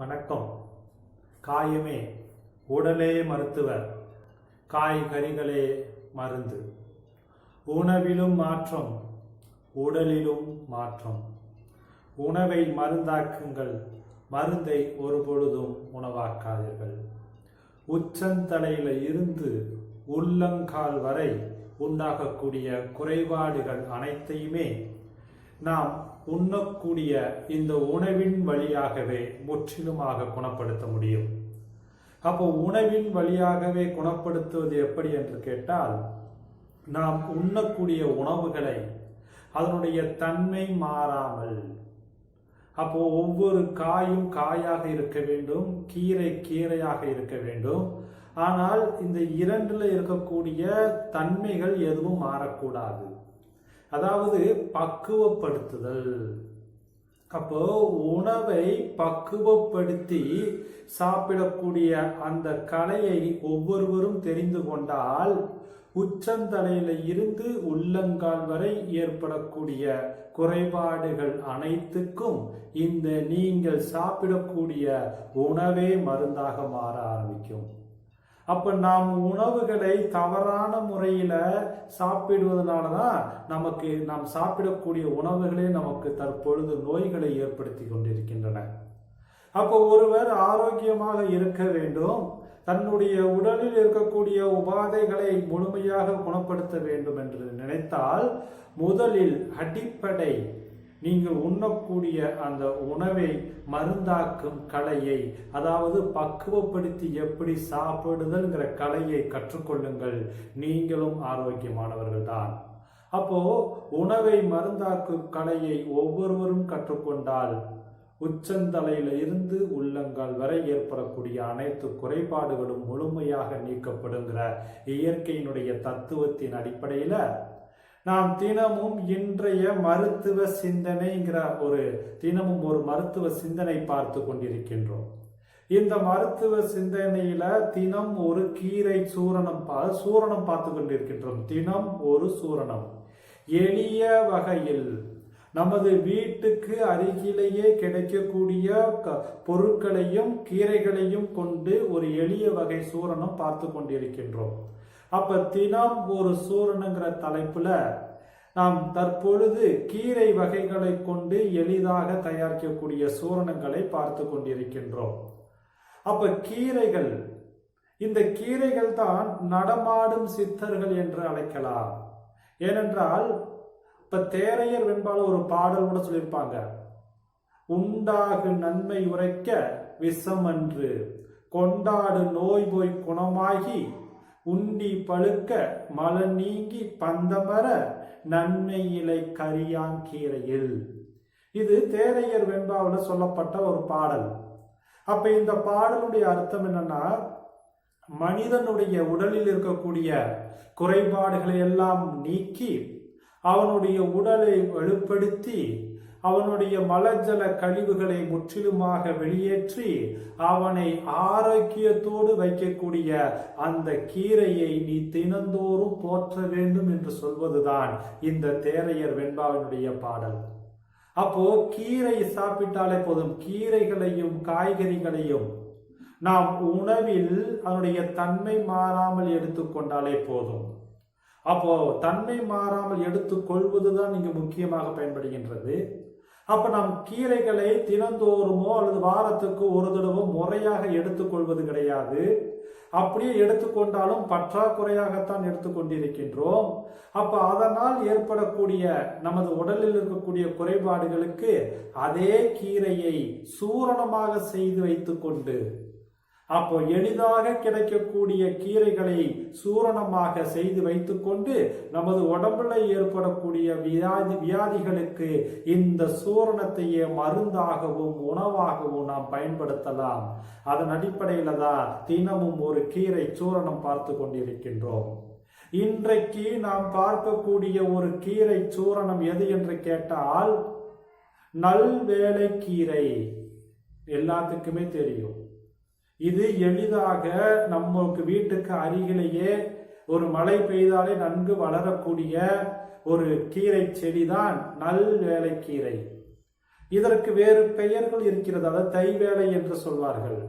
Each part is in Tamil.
வணக்கம். காயமே உடலே மருத்துவர். காய்கறிகளே மருந்து. உணவிலும் மாற்றம் உடலிலும் மாற்றம். உணவை மருந்தாக்குங்கள் மருந்தை ஒருபொழுதும் உணவாக்காதீர்கள். உச்சந்தலையில் இருந்து உள்ளங்கால் வரை உண்டாகக்கூடிய குறைபாடுகள் அனைத்தையுமே நாம் உண்ணக்கூடிய இந்த உணவின் வழியாகவே முற்றிலுமாக குணப்படுத்த முடியும். அப்போ உணவின் வழியாகவே குணப்படுத்துவது எப்படி என்று கேட்டால் நாம் உண்ணக்கூடிய உணவுகளை அதனுடைய தன்மை மாறாமல் அப்போ ஒவ்வொரு காயும் காயாக இருக்க வேண்டும் கீரை கீரையாக இருக்க வேண்டும். ஆனால் இந்த இரண்டில் இருக்கக்கூடிய தன்மைகள் எதுவும் மாறக்கூடாது. அதாவது பக்குவப்படுத்துதல். அப்போ உணவை பக்குவப்படுத்தி சாப்பிடக்கூடிய அந்த கலையை ஒவ்வொருவரும் தெரிந்து கொண்டால் உச்சந்தலையில இருந்து உள்ளங்கால் வரை ஏற்படக்கூடிய குறைபாடுகள் அனைத்துக்கும் இந்த நீங்கள் சாப்பிடக்கூடிய உணவே மருந்தாக மாற ஆரம்பிக்கும். அப்ப நாம் உணவுகளை தவறான முறையில சாப்பிடுவதனால தான் நமக்கு நாம் சாப்பிடக்கூடிய உணவுகளே நமக்கு தற்பொழுது நோய்களை ஏற்படுத்தி கொண்டிருக்கின்றன. அப்போ ஒருவர் ஆரோக்கியமாக இருக்க வேண்டும் தன்னுடைய உடலில் இருக்கக்கூடிய உபாதைகளை முழுமையாக குணப்படுத்த வேண்டும் என்று நினைத்தால் முதலில் அடிப்படை நீங்கள் உண்ணக்கூடிய அந்த உணவை மருந்தாக்கும் கலையை அதாவது பக்குவப்படுத்தி எப்படி சாப்பிடுதல்ங்கிற கலையை கற்றுக்கொள்ளுங்கள். நீங்களும் ஆரோக்கியமானவர்கள் தான் அப்போ உணவை மருந்தாக்கும் கலையை ஒவ்வொருவரும் கற்றுக்கொண்டால் உச்சந்தலையில இருந்து உள்ளங்கால் வரை ஏற்படக்கூடிய அனைத்து குறைபாடுகளும் முழுமையாக நீக்கப்படுங்கிற இயற்கையினுடைய தத்துவத்தின் அடிப்படையில் நாம் தினமும் இன்றைய மருத்துவ சிந்தனைங்கிற ஒரு தினமும் ஒரு மருத்துவ சிந்தனை பார்த்து கொண்டிருக்கின்றோம். இந்த மருத்துவ சிந்தனையில தினம் ஒரு கீரை சூரணம் பா சூரணம் பார்த்து கொண்டிருக்கின்றோம். தினம் ஒரு சூரணம். எளிய வகையில் நமது வீட்டுக்கு அருகிலேயே கிடைக்கக்கூடிய பொருட்களையும் கீரைகளையும் கொண்டு ஒரு எளிய வகை சூரணம் பார்த்து கொண்டிருக்கின்றோம். அப்ப தினம் ஒரு சூரணங்கிற தலைப்புல நாம் தற்பொழுது கீரை வகைகளை கொண்டு எளிதாக தயாரிக்கக்கூடிய சூரணங்களை பார்த்து கொண்டிருக்கின்றோம். அப்ப கீரைகள் இந்த கீரைகள் தான் நடமாடும் சித்தர்கள் என்று அழைக்கலாம். ஏனென்றால் இப்ப தேரையர் வெண்பால ஒரு பாடல் கூட சொல்லியிருப்பாங்க. உண்டாகு நன்மை உரைக்க விஷம் அன்று கொண்டாடு நோய் போய் குணமாகி உண்டி பழுக்க மல நீங்கி பந்தமர நன்மை இலை கரியாங்கீரையில் இது தேரையர் வெண்பாவில் சொல்லப்பட்ட ஒரு பாடல். அப்ப இந்த பாடலுடைய அர்த்தம் என்னன்னா மனிதனுடைய உடலில் இருக்கக்கூடிய குறைபாடுகளை எல்லாம் நீக்கி அவனுடைய உடலை வலுப்படுத்தி அவனுடைய மலஜல கழிவுகளை முற்றிலுமாக வெளியேற்றி அவனை ஆரோக்கியத்தோடு வைக்கக்கூடிய அந்த கீரையை நீ தினந்தோறும் போற்ற வேண்டும் என்று சொல்வதுதான் இந்த தேரையர் வெண்பாவினுடைய பாடல். அப்போ கீரை சாப்பிட்டாலே போதும். கீரைகளையும் காய்கறிகளையும் நாம் உணவில் அதனுடைய தன்மை மாறாமல் எடுத்துக்கொண்டாலே போதும். அப்போ தன்மை மாறாமல் எடுத்துக்கொள்வதுதான் இங்கு முக்கியமாக பயன்படுகின்றது. அப்ப நாம் கீரைகளை தினந்தோறுமோ அல்லது வாரத்துக்கு ஒரு தடவை முறையாக எடுத்துக்கொள்வது கிடையாது. அப்படியே எடுத்துக்கொண்டாலும் பற்றாக்குறையாகத்தான் எடுத்துக்கொண்டிருக்கின்றோம் அப்ப அதனால் ஏற்படக்கூடிய நமது உடலில் இருக்கக்கூடிய குறைபாடுகளுக்கு அதே கீரையை சூரணமாக செய்து வைத்துக்கொண்டு அப்போ எளிதாக கிடைக்கக்கூடிய கீரைகளை சூரணமாக செய்து வைத்துக்கொண்டு நமது உடம்புல ஏற்படக்கூடிய வியாதி வியாதிகளுக்கு இந்த சூரணத்தையே மருந்தாகவும் உணவாகவும் நாம் பயன்படுத்தலாம். அதன் அடிப்படையில தான் தினமும் ஒரு கீரை சூரணம் பார்த்து கொண்டிருக்கின்றோம். இன்றைக்கு நாம் பார்க்கக்கூடிய ஒரு கீரை சூரணம் எது என்று கேட்டால் நல்வேளை கீரை. எல்லாத்துக்குமே தெரியும். இது எளிதாக நமக்கு வீட்டுக்கு அருகிலேயே ஒரு மழை பெய்தாலே நன்கு வளரக்கூடிய ஒரு கீரை செடிதான் நல் வேலைக்கீரை. இதற்கு வேறு பெயர்கள் இருக்கிறது அதாவது தை வேலை என்று சொல்வார்கள்.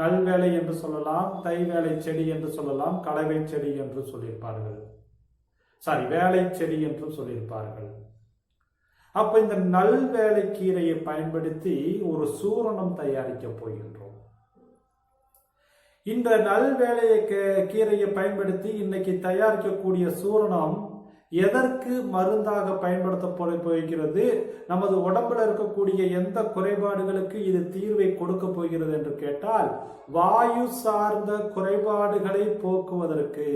நல்வேலை என்று சொல்லலாம் தை வேலை செடி என்று சொல்லலாம் கலவை செடி என்று சொல்லியிருப்பார்கள். சாரி வேலை செடி என்று சொல்லியிருப்பார்கள். அப்ப இந்த நல் வேலை கீரையை பயன்படுத்தி ஒரு சூரணம் தயாரிக்க போகின்றோம். இந்த நல்வேலையை கீரையை பயன்படுத்தி இன்னைக்கு தயாரிக்கக்கூடிய சூரணம் எதற்கு மருந்தாக பயன்படுத்தப்பட போகிறது? நமது உடம்புல இருக்கக்கூடிய எந்த குறைபாடுகளுக்கு இது தீர்வை கொடுக்க போகிறது என்று கேட்டால் வாயு சார்ந்த குறைபாடுகளை போக்குவதற்கு.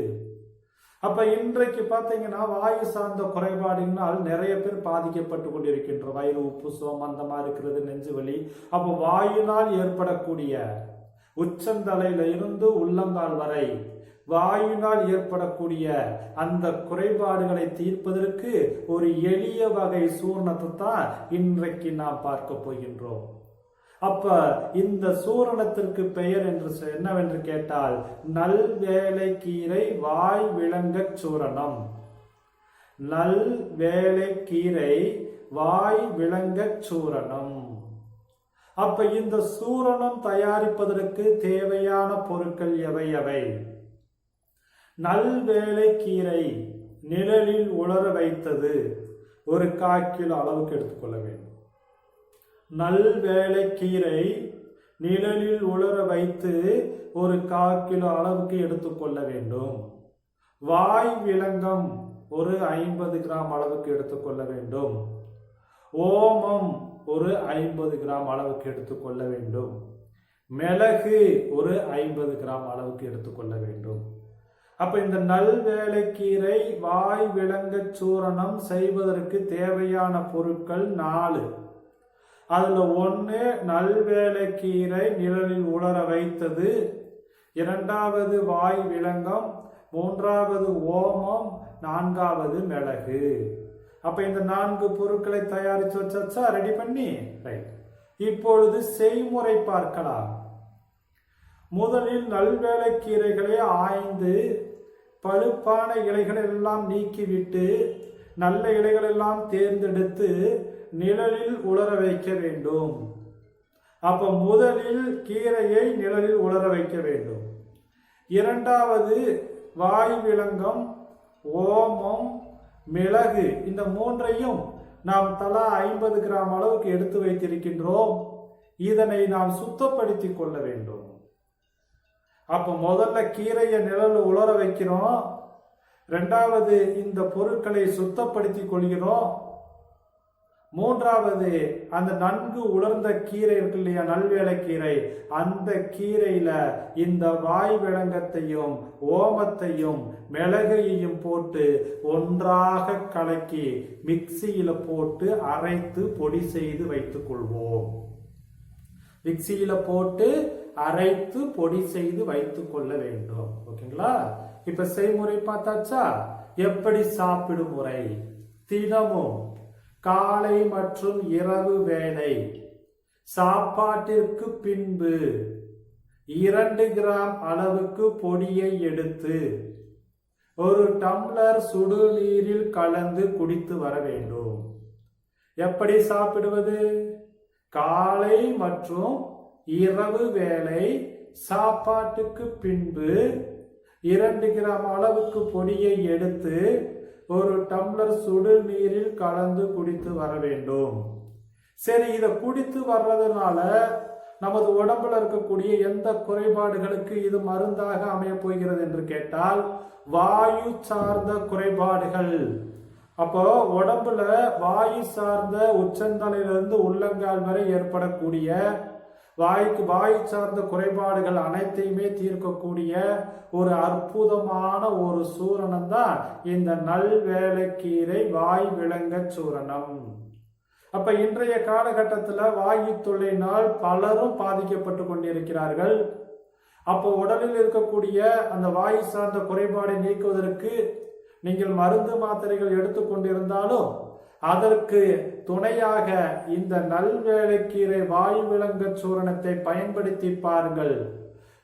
அப்ப இன்றைக்கு பார்த்தீங்கன்னா வாயு சார்ந்த குறைபாடுனால் நிறைய பேர் பாதிக்கப்பட்டு கொண்டிருக்கின்ற வயிறு உப்பு சோம் அந்தமாதிரி இருக்கிறது நெஞ்சு வலி. அப்போ வாயுனால் ஏற்படக்கூடிய உச்சந்தலையில இருந்து உள்ளங்கால் வரை வாயுனால் ஏற்படக்கூடிய அந்த குறைபாடுகளை தீர்ப்பதற்கு ஒரு எளிய வகை சூரணத்தை தான் இன்றைக்கு நாம் பார்க்க போகின்றோம். அப்ப இந்த சூரணத்திற்கு பெயர் என்று என்னவென்று கேட்டால் நல்வேலை கீரை வாய் விளங்கச் சூரணம். நல் வேலை கீரை வாய் விளங்கச் சூரணம். அப்ப இந்த சூரணம் தயாரிப்பதற்கு தேவையான பொருட்கள் எவை எவை? நல்வேலை கீரை நிழலில் உலர வைத்தது ஒரு கால் கிலோ அளவுக்கு எடுத்துக்கொள்ள வேண்டும். நல்வேலை கீரை நிழலில் உலர வைத்து ஒரு கால் கிலோ அளவுக்கு எடுத்துக்கொள்ள வேண்டும். வாய் விலங்கம் ஒரு ஐம்பது கிராம் அளவுக்கு எடுத்துக்கொள்ள வேண்டும். ஓமம் ஒரு ஐம்பது கிராம் அளவுக்கு எடுத்துக்கொள்ள வேண்டும். மிளகு ஒரு ஐம்பது கிராம் அளவுக்கு எடுத்துக்கொள்ள வேண்டும். அப்ப இந்த நல்வேலைக்கீரை வாய் விலங்கச் சூரணம் செய்வதற்கு தேவையான பொருட்கள் நாலு. அதுல ஒன்று நல்வேலைக்கீரை நிழலில் உலர வைத்தது. இரண்டாவது வாய் விலங்கம் மூன்றாவது ஓமம் நான்காவது மிளகு. அப்ப இந்த நான்கு பொருட்களை தயாரிச்சு வச்சாச்சா ரெடி பண்ணி? ரைட் இப்பொழுது செய்முறை பார்க்கலாம். முதலில் நல்வேலை கீரைகளை ஆய்ந்து பழுப்பான இலைகள் எல்லாம் நீக்கிவிட்டு நல்ல இலைகள் எல்லாம் தேர்ந்தெடுத்து நிழலில் உலர வைக்க வேண்டும். அப்ப முதலில் கீரையை நிழலில் உலர வைக்க வேண்டும். இரண்டாவது வாய் விலங்கம் ஓமம் மிளகு. இந்த மூன்றையும் நாம் தலா ஐம்பது கிராம் அளவுக்கு எடுத்து வைத்திருக்கின்றோம். இதனை நாம் சுத்தப்படுத்திக் கொள்ள வேண்டும். அப்ப முதல்ல கீரையை நிழல் உலர வைக்கிறோம். ரெண்டாவது இந்த பொருட்களை சுத்தப்படுத்திக் கொள்கிறோம். மூன்றாவது அந்த நன்கு உலர்ந்த கீரை இருக்கு இல்லையா? நல்வேலை கீரை. அந்த கீரையில இந்த வாய் விளங்கத்தையும் ஓமத்தையும் மிளகையையும் போட்டு ஒன்றாக கலக்கி மிக்சியில போட்டு அரைத்து பொடி செய்து வைத்துக் கொள்வோம். மிக்சியில போட்டு அரைத்து பொடி செய்து வைத்துக் கொள்ள வேண்டும். ஓகேங்களா? இப்ப செய்முறை பார்த்தாச்சா? எப்படி சாப்பிடும் முறை? தினமும் காலை மற்றும் இரவு வேளை சாப்பாட்டிற்கு பின்பு இரண்டு கிராம் அளவுக்கு பொடியை எடுத்து ஒரு டம்ளர் சுடுநீரில் கலந்து குடித்து வர வேண்டும். எப்படி சாப்பிடுவது? காலை மற்றும் இரவு வேளை சாப்பாட்டுக்கு பின்பு இரண்டு கிராம் அளவுக்கு பொடியை எடுத்து ஒரு டம்ளர் சுடு நீரில் கலந்து குடித்து வர வேண்டும். சரி இதை குடித்து வர்றதுனால நமது உடம்புல இருக்கக்கூடிய எந்த குறைபாடுகளுக்கு இது மருந்தாக அமைய போகிறது என்று கேட்டால் வாயு சார்ந்த குறைபாடுகள். அப்போ உடம்புல வாயு சார்ந்த உச்சந்தலையிலிருந்து உள்ளங்கால் வரை ஏற்படக்கூடிய வாய்க்கு வாயு சார்ந்த குறைபாடுகள் அனைத்தையுமே தீர்க்கக்கூடிய ஒரு அற்புதமான ஒரு சூரணம் தான் இந்த நல்வேலைக்கீரை வாய் விளங்க சூரணம். அப்ப இன்றைய காலகட்டத்தில் வாயு தொல்லையினால் பலரும் பாதிக்கப்பட்டு கொண்டிருக்கிறார்கள். அப்போ உடலில் இருக்கக்கூடிய அந்த வாயு சார்ந்த குறைபாடை நீக்குவதற்கு நீங்கள் மருந்து மாத்திரைகள் எடுத்துக்கொண்டிருந்தாலும் அதற்கு துணையாக இந்த நல்வேலைக்கீரை வாயு விலங்க சூரணத்தை பயன்படுத்தி பாருங்கள்.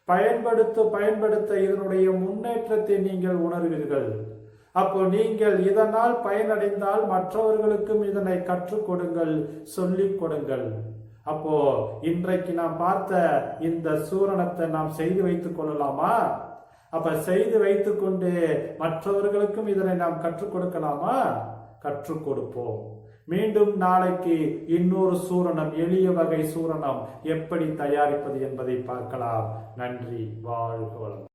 பயன்படுத்த பயன்படுத்த இதனுடைய முன்னேற்றத்தை நீங்கள் உணர்வீர்கள். அப்போ நீங்கள் இதனால் பயனடைந்தால் மற்றவர்களுக்கும் இதனை கற்றுக் கொடுங்கள் சொல்லிக் கொடுங்கள். அப்போ இன்றைக்கு நாம் பார்த்த இந்த சூரணத்தை நாம் செய்து வைத்துக் கொள்ளலாமா? அப்ப செய்து வைத்துக்கொண்டு மற்றவர்களுக்கும் இதனை நாம் கற்றுக் கொடுக்கலாமா? கற்றுக் கொடுப்போம். மீண்டும் நாளைக்கு இன்னொரு சூரணம் எளிய வகை சூரணம் எப்படி தயாரிப்பது என்பதை பார்க்கலாம். நன்றி வாழ்க வளம்